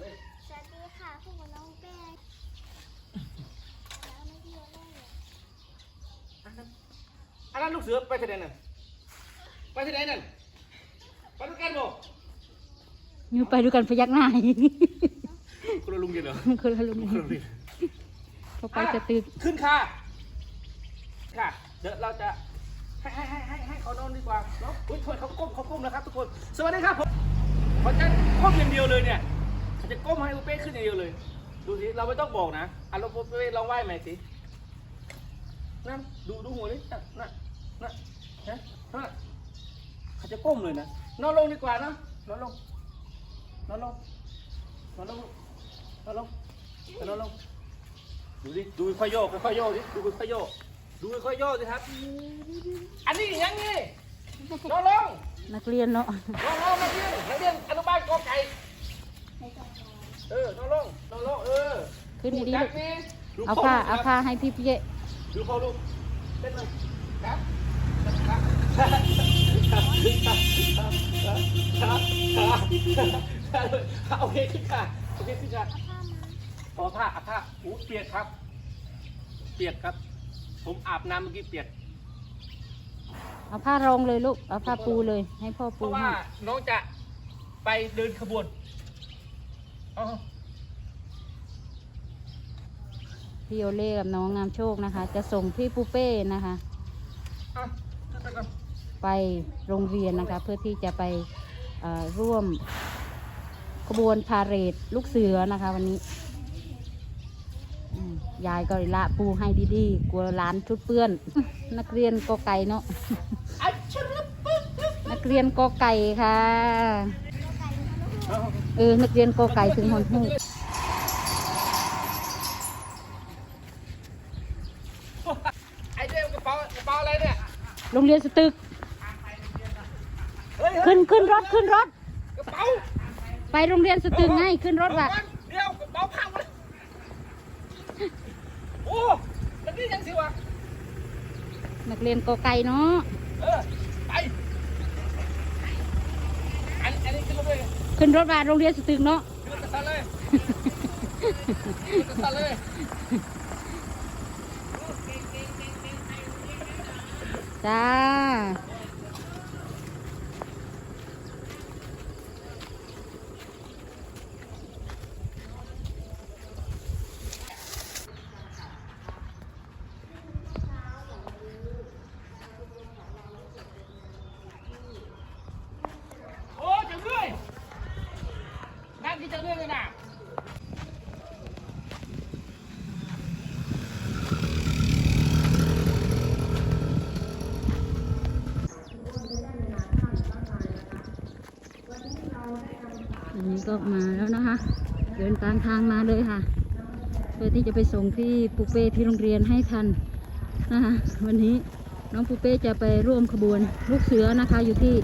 เลยสวัสดีค่ะพวกหนูน้องแป้งแล้วไม่เที่ยวได้เลยอันนั้นลูกเสือไปที่ไหนนั่นไปที่ไหนนั่นไปด้วยกันบ่อยู่ไปดูกันพยักหน้าคุณลุงกินเหรอคนละลุงคุณลุงกินพอไปจะตึกขึ้นค่ะ ค่ะ เดี๋ยวเราจะให้ให้ให้ให้ให้เขานอนดีกว่าเนาะอุ้ยทำไมเขาก้มเขาก้มนะครับทุกคน สวัสดีครับผมเขาจะก้มอย่างเดียวเลยเนี่ยเขา จะก้มให้อุเป้ขึ้นอย่างเดียวเลย ดูสิเราไม่ต้องบอกนะอะเราอุเป้ลองไหว้ใหม่สินั่นดูดูหัวนี่นั่นนั่นนั่นฮะนั่นเขาจะก้มเลยนะนอนลงดีกว่านะนอนลงนอนลงนอนลงนอนลงนอนลงดูดิดูค่อยโยกค่อยๆโยกดิดูค่อยๆโยกดูค่อยๆโยกสิครับ อันนี้ยังไงนอนลงนักเรียนเนาะนอนลงนักเรียนนักเรียนอนุบาลกอไก่ เออนอนลงนอนลงเออขึ้นดีจัๆกนี่ดูเอาข้ผ้าลูกเอาครับผ้าให้พี่เยะดูเขาลูกเต้นเลยครับครับครับครับครับโอเคขึ้นค่ะโอเคขึ้นค่ะเอาผ้ามาขอผ้าอาผ้าอู้เปียกครับ เปียกครับ ผมอาบน้ำเมื่อกี้เปียกเอาผ้ารองเลยลูก เอาผ้าปูเลย ให้พ่อเพปูราะว่าให้น้องจะไปเดินขบวนอ๋อ พี่โอเล่กับน้องงามโชคนะคะ จะส่งพี่ปูเป้นะคะอะขึ้นไปก่อนไปโรงเรียนนะคะ เพื่อที่จะไปเอ่อร่วมขบวนพาเหรดลูกเสือนะคะ วันนี้อืมยายก็ละปูให้ดีๆ กลัวหลานชุดเปื้อน นักเรียนกอไก่เนาะอัดชุดปึ๊บปึ๊บนักเรียนกอไก่ค่ะ เอาเออ นักเรียนกอไก่ถึงหอนหูไอเดียกระเป๋ากระเป๋าอะไรเนี่ย โรงเรียนสตึกเฮ้ยเฮ้ยขึ้นขึ้นรถขึ้นรถ กระเป๋า ไปโรงเรียนสตึกไงขึ้นรถว่ะเดี๋ยวกระเป๋าพังหมดเลยโอ้แล้วนี่ยังสิวะนักเรียนกอไก่เนาะ เออ ไป อันอันนี้ขึ้นรถเลย ขึ้นรถว่าโรงเรียนสตึกเนาะขึ้นรถกระสันเลยขึ้นรถกระสันเลยจ้า โอ้จังด้วยนั่งกินจังด้วยเลยนะ อันนี้ ก็มาแล้วนะคะ เดินกลางทางมาเลยค่ะ เพื่อที่จะไปส่งพี่ปูเป้ที่โรงเรียนให้ทันนะคะวันนี้น้องปูเป้จะไปร่วมขบวนลูกเสือนะคะ อยู่ที่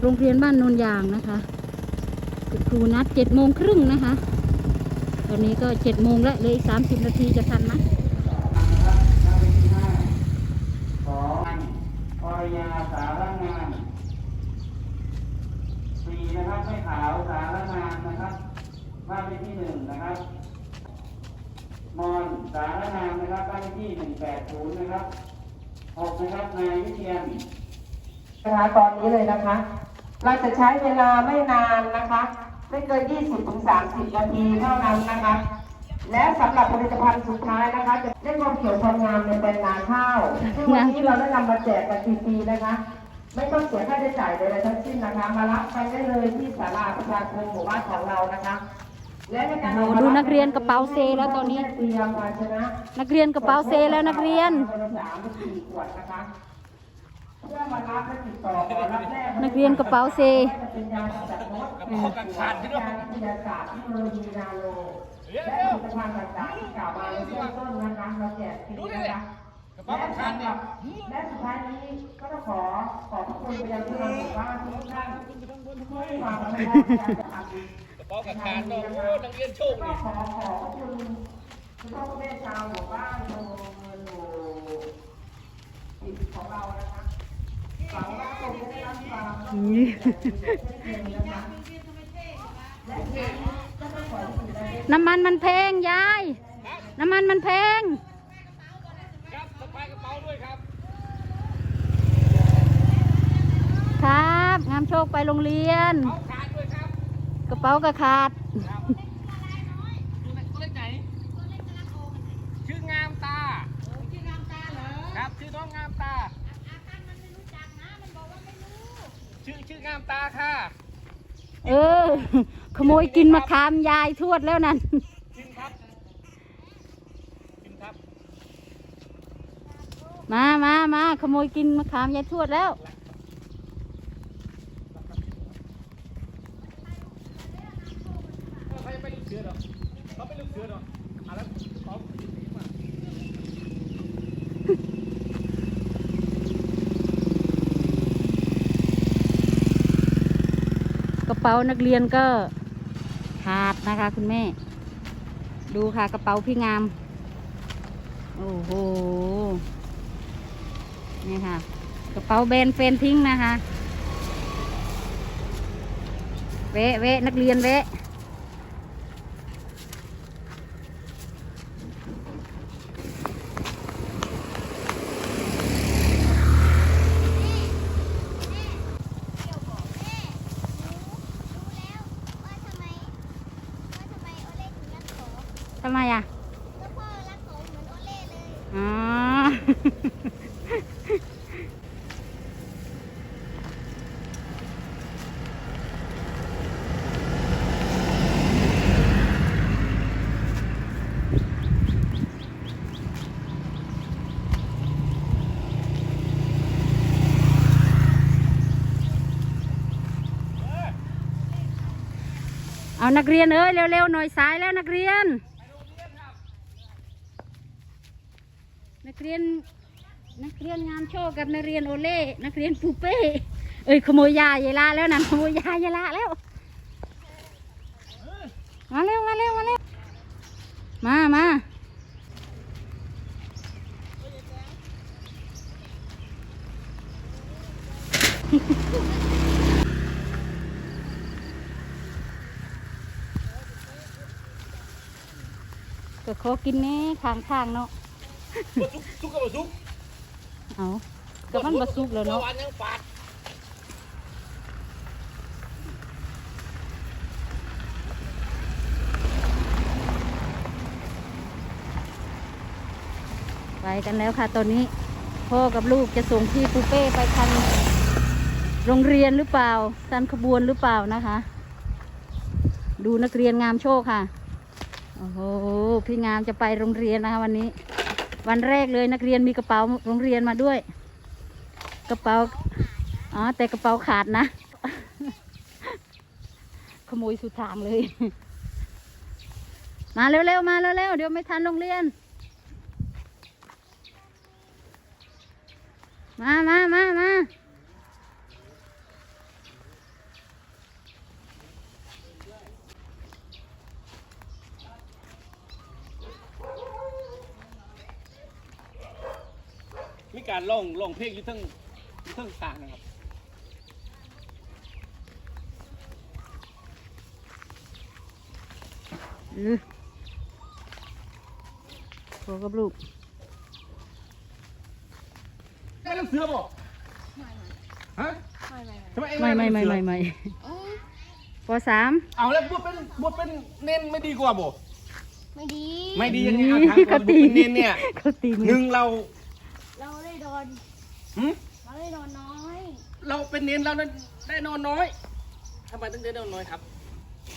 โรงเรียนบ้านนนยางนะคะคุณครูนัดเจ็ดโมงครึ่งนะคะ ตอนนี้ก็เจ็ดโมงแล้วเลยอีกสามสิบนาทีจะทันไหมของอรยาสารงานสี่นะครับไม่ขาวสารงานนะครับ บ้านเลขที่หนึ่งนะครับมอนสารงานนะครับบ้านเลขที่หนึ่งแปดศูนย์นะครับหกนะครับนายวิเชียนนะคะตอนนี้เลยนะคะ เราจะใช้เวลาไม่นานนะคะ ไม่เกิน 20ถึง30 นาทีเท่านั้นนะคะ และสำหรับผลิตภัณฑ์สุดท้ายนะคะ จะได้ความเขียวความงามในแปลงนาข้าวซึ่งวันนี้เราได้นำมาแจกกันฟรีๆนะคะ ไม่ต้องเสียค่าใช้จ่ายใดๆทั้งสิ้นนะคะ มารับไปได้เลยที่ศาลาประชาคมหมู่บ้านของเรานะคะ โอ้ดูนักเรียนกระเป๋าเซแล้วตอนนี้เรียมภาชนะนักเรียนกระเป๋าเซแล้วนักเรียนคนละสามหรือสี่ขวดนะคะเพื่อมารับและติดต่อขอรับแรกนักเรียนกระเป๋าเซเป็นยาจัดมดกระเป๋ากันขาดที่ด้วยยาวิทยาศาสตร์เทคโนโลยีนาโนและผลิตภัณฑ์ต่างๆที่กล่าวมาในเบื้องต้นนะคะเราแจกฟรีนกระเป๋าและกันขาดสำหเนี่รัยบและสุดท้ายนี้ก็ต้องขอขอบคุณไปยังผู้นำหมู่บ้านทุกท่านที่ให้ความร่วมมื อในการทำกากันขาดเนาะโอ้นักเรียนโชคดีขอขอบคุณคุณพ่อคุณแม่ชาวหมู่บ้านโนเงินหมู่สิบของเรานะคะหวังว่าคงจะได้รับความร่วมมืออย่างดีเช่นเดิมนะคะและทีนี้ก็ต้องขอขอบน้ำมันมันแพงยาย น้ำมันมันแพง ครับสะพายกระเป๋าด้วยครับ ครับ งามโชคไปโรงเรียน เอาขาดด้วยครับ กระเป๋าก็ขาดครับตัวเล็กตัวเล็กไหนชื่องามตาชื่องามตาเหรอครับชื่อน้องงามตา ชื่อชื่องามตาค่ะ เออ ขโมยกินมะขามยายทวดแล้วนั่นกินครับกินครับ มามามาขโมยกินมะขามยายทวดแล้วเขาจะ ไปลูกเสือหรอเขาไปลูกเสือหรออะแล้วเขากระเป๋านักเรียนก็ขาดนะคะคุณแม่ ดูค่ะกระเป๋าพี่งาม โอ้โห นี่ค่ะ กระเป๋าแบนเฟนทิ้งนะคะ เวะเวะนักเรียนเวะ เดี๋ยวบอกแม่รู้รู้แล้วว่าทำไมว่าทำไมโอเล่ถึงรักขอ ทำไมอะก็พ่อรักขอเหมือนโอเล่เลยอ๋อ เอานักเรียนเอ้ยเร็วๆหน่อยสายแล้วนักเรียน นักเรียนนักเรียนงามโชคกับนักเรียนโอเล่นักเรียนปูเป้เอ้ยขโมยยาเยลาแล้วนั่นขโมยยาเยลาแล้วมาเร็วมาเร็วมาเร็วมามาก็ขอกินแน่ข้างทางเนาะ ซุกซุกกับซุกเอาก็มันบะสุกแล้วเนาะวันยังฝาดไปกันแล้วค่ะตอนนี้พ่อกับลูกจะส่งพี่ปูเป้ไปทันโรงเรียนหรือเปล่าทันขบวนหรือเปล่านะคะ ดูนักเรียนงามโชคค่ะ โอ้โห พี่งามจะไปโรงเรียนนะคะวันนี้ วันแรกเลยนักเรียนมีกระเป๋าโรงเรียนมาด้วย กระเป๋าอ๋อแต่กระเป๋าขาดนะ ขโมยสุดทางเลย มาเร็วๆมาเร็วๆเดี๋ยวไม่ทันโรงเรียน มามามามา การล่องล่องเพลงอยู่เทั้งอยู่เทั้งสางนะครับเออพ่อกับลูก ไม่ลูกเสือบ่ฮะทำไมเองไม่ไม่ลูกไม่เสือไม่ไม่ปสามเอาแล้วบวชเป็นบวชเป็นเน้นไม่ดีกว่าบ่ไม่ดี ไม่ดียังไงเอาถามก่เขาอนบวชตีเป็นเน้นเนี่ย เขาตีมืหนึ่งเราเราได้โดน หึ เราได้โดนน้อย เราเป็นเน้นเรานั้นได้นอนน้อยทำไมต้องได้นอนน้อยครับ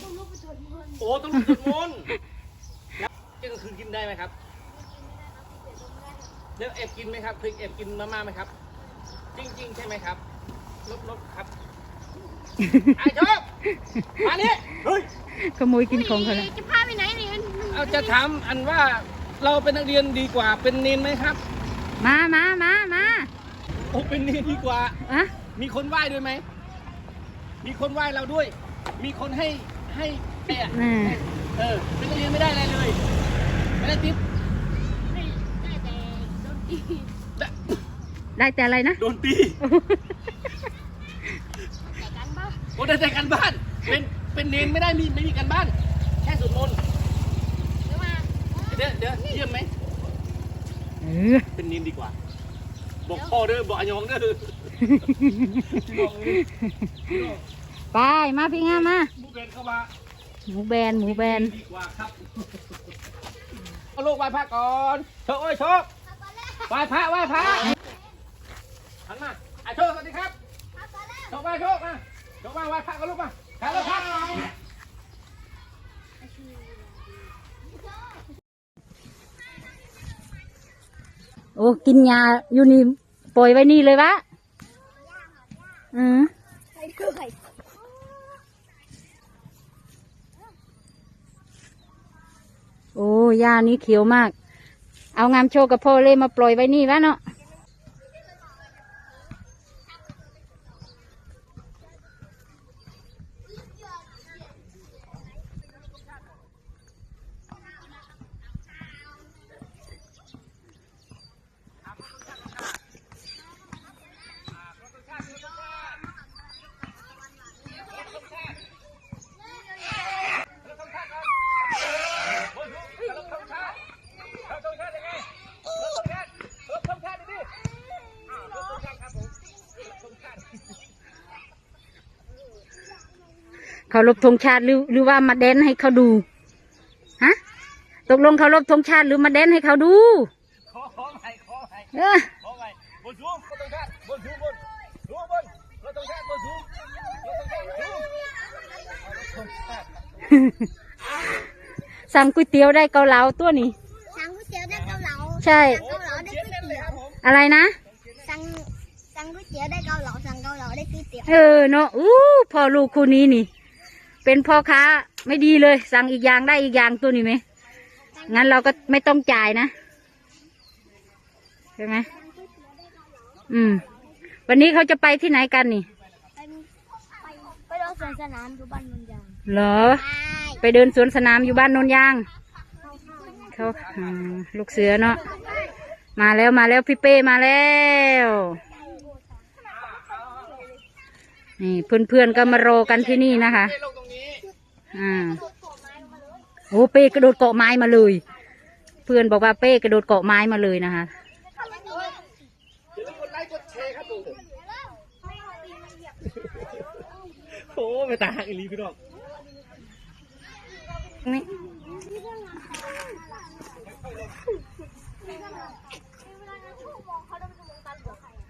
ต้องลุกไปสวดมนต์โอ้ต้องสวดมนต์แล้วเที่ยงคืนกินได้ไหมครับแล้วแอบกินไหมครับเคยแอบกินมาม่าไหมครับ จริง ๆ ใช่ไหมครับลบลบครับไอ้ชอบมาเนี่ยเฮ้ยขโมยกินของเขาแล้วจะพาไปไหนนี่มันเอาจะถามอันว่าเราเป็นนักเรียนดีกว่าเป็นเนนไหมครับ มามามามาโอ้เป็นเนนดีกว่าอะ มีคนไหว้ด้วยไหม มีคนไหว้เราด้วย มีคนให้ให้แปะน่ะเออเป็นนักเรียนไม่ได้อะไรเลย ไม่ได้ติ๊บได้ได้แต่โดนตีได้ได้แต่อะไรนะ โดนตี แต่กันปะโอ้ได้แต่การบ้าน เป็นเป็นเนนไม่ได้มีไม่มีการบ้าน แค่สวดมนต์เดี๋ยวเดี๋ยวเยี่ยมไหม เออเป็นนินดีกว่า บอกพ่อเด้อบอกอายองเด้อ ไปมาพี่งามมาผู้เป็นเข้ามาหมูแบนหมูแบนดีกว่าครับเอาลูกไหว้พระก่อนโชคเอ้ยโชคไหว้พระไหว้พระหันมาอะโชคสวัสดีครับโชคไหว้โชคมาโชคไหว้ไหว้พระกันลูกมาพระแล้วพระโอ้กินยาอยู่นี่ปล่อยไว้นี่เลยวะ อืมไปด้วยโอ้ยานี้เขียวมาก เอางามโชว์กับพ่อเลยมาปล่อยไว้นี่วะเนาะ เขารบธงชาติหรือหรือว่ามาแดนให้เขาดูฮะตกลงเขารบธงชาติหรือมาแดนให้เขาดูขอขอใหม่ขอใหม่เออขอใหม่บนสูงรถตรงชาติบนสูงบนสูงบนรถตรงชาติบนสูงรถตรงชาติสูงรถตรงชาติสั่งก๋วยเตี๋ยวได้เกาเหลาตัวนี้สั่งก๋วยเตี๋ยวได้เกาเหลาใช่สั่งเกาเหลาได้ก๋วยเตี๋ยวอะไรนะสั่งสั่งก๋วยเตี๋ยวได้เกาเหลาสั่งเกาเหลาได้ก๋วยเตี๋ยวเออเนาะอู้พ่อลูกคู่นี้นี่ เป็นพ่อค้าไม่ดีเลย สั่งอีกอย่างได้อีกอย่างตัวนี้ไหมงั้นเราก็ไม่ต้องจ่ายนะใช่ไหมอืม วันนี้เขาจะไปที่ไหนกันนี่ไปไปลงสวนสนามดูบ้านเมืองยางเหรอ ไปเดินสวนสนามอยู่บ้านนนยางเขาอ่าลูกเสือเนาะมาแล้วมาแล้วพี่เป้มาแล้ว นี่เพื่อนๆก็มารอกันที่นี่นะคะลงตรงนี้อ่า โอ้เป้กระโดดเกาะไม้มาเลย เพื่อนบอกว่าเป้กระโดดเกาะไม้มาเลยนะคะอย่าลืมกดไลค์กดแชร์ครับผมโอ้ไปตาหักอีหลีพี่น้องนี่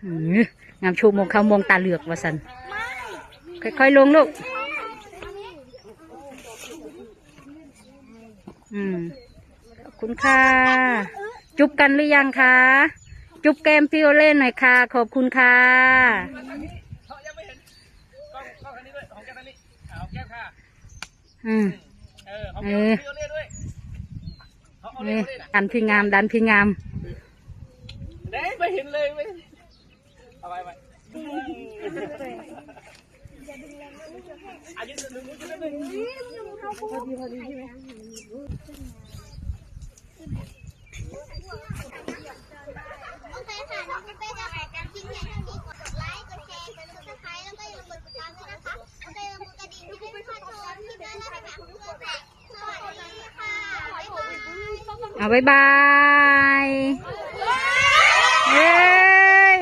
หืองามชูมองเขามองตาเหลือกว่าสัน ค่อยๆลงลูก อืม ขอบคุณค่ะ จุบกันหรือยังคะ จุบแก้มพี่โอเล่นหน่อยค่ะ ขอบคุณค่ะเขายังไม่เห็นกล้องกล้องคันนี้ด้วยของแก้มคันนี้อ่าของแก้มค่ะอืมเออของเอแก้มอพี่โอเล่ด้วยเขาเอาเล่นี่เล่น่ะดันพี่งาม ดันพี่งามเด้ไม่เห็นเลยไม่เอาไปไป อายุหนึ่งอายุหนึ่งโอเคค่ะน้องปุ๊เป้จะขายกันทิ้งเพียงเท่านี้กดไลค์กดแชร์กดซับสไครต์แล้วก็อย่าลืมกดติดตามด้วยนะคะโอเคแล้วกดกระดิ่งที่ไม่พลาดชมคลิปหน้านะคะเพื่อนๆแต่สวัสดีค่ะบ๊ายบายเอาบายบายเฮ้ย